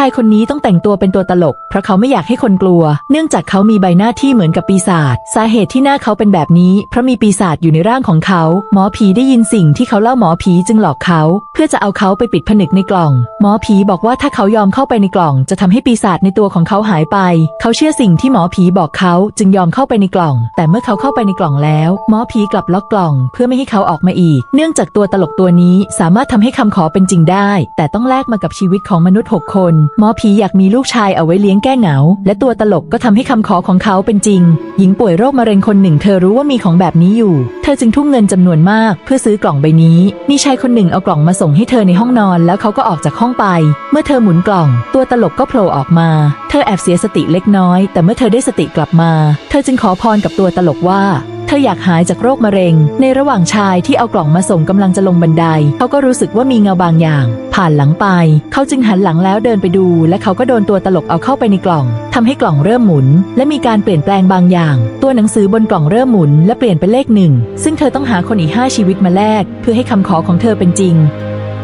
ชายคนนี้ต้องแต่งตัวเป็นตัวตลก เพราะเขาไม่อยากให้คนกลัว เนื่องจากเขามีใบหน้าที่เหมือนกับปีศาจ สาเหตุที่หน้าเขาเป็นแบบนี้ เพราะมีปีศาจอยู่ในร่างของเขา หมอผีได้ยินสิ่งที่เขาเล่าหมอผีจึงหลอกเขา เพื่อจะเอาเขาไปปิดผนึกในกล่อง หมอผีบอกว่าถ้าเขายอมเข้าไปในกล่อง จะทำให้ปีศาจในตัวของเขาหายไป เขาเชื่อสิ่งที่หมอผีบอกเขาจึงยอมเข้าไปในกล่อง แต่เมื่อเขาเข้าไปในกล่องแล้ว หมอผีกลับล็อกกล่อง เพื่อไม่ให้เขาออกมาอีก เนื่องจากตัวตลกตัวนี้สามารถทำให้คำขอเป็นจริงได้ แต่ต้องแลกมากับชีวิตของมนุษย์หกคนหมอผีอยากมีลูกชายเอาไว้เลี้ยงแก้เหงา และตัวตลกก็ทำให้คำขอของเขาเป็นจริง หญิงป่วยโรคมะเร็งคนหนึ่งเธอรู้ว่ามีของแบบนี้อยู่ เธอจึงทุ่มเงินจำนวนมากเพื่อซื้อกล่องใบนี้มีชายคนหนึ่งเอากล่องมาส่งให้เธอในห้องนอน แล้วเขาก็ออกจากห้องไป เมื่อเธอหมุนกล่อง ตัวตลกก็โผล่ออกมา เธอแอบเสียสติเล็กน้อย แต่เมื่อเธอได้สติกลับมา เธอจึงขอพรกับตัวตลกว่า เธออยากหายจากโรคมะเร็ง ในระหว่างชายที่เอากล่องมาส่งกำลังจะลงบันได เขาก็รู้สึกว่ามีเงาบางอย่าง ผ่านหลังไป เขาจึงหันหลังแล้วเดินไปดู และเขาก็โดนตัวตลกเอาเข้าไปในกล่องทำให้กล่องเริ่มหมุน และมีการเปลี่ยนแปลงบางอย่าง ตัวหนังสือบนกล่องเริ่มหมุน และเปลี่ยนเป็นเลขหนึ่งซึ่งเธอต้องหาคนอีกห้าชีวิตมาแลกเพื่อให้คำขอของเธอเป็นจริง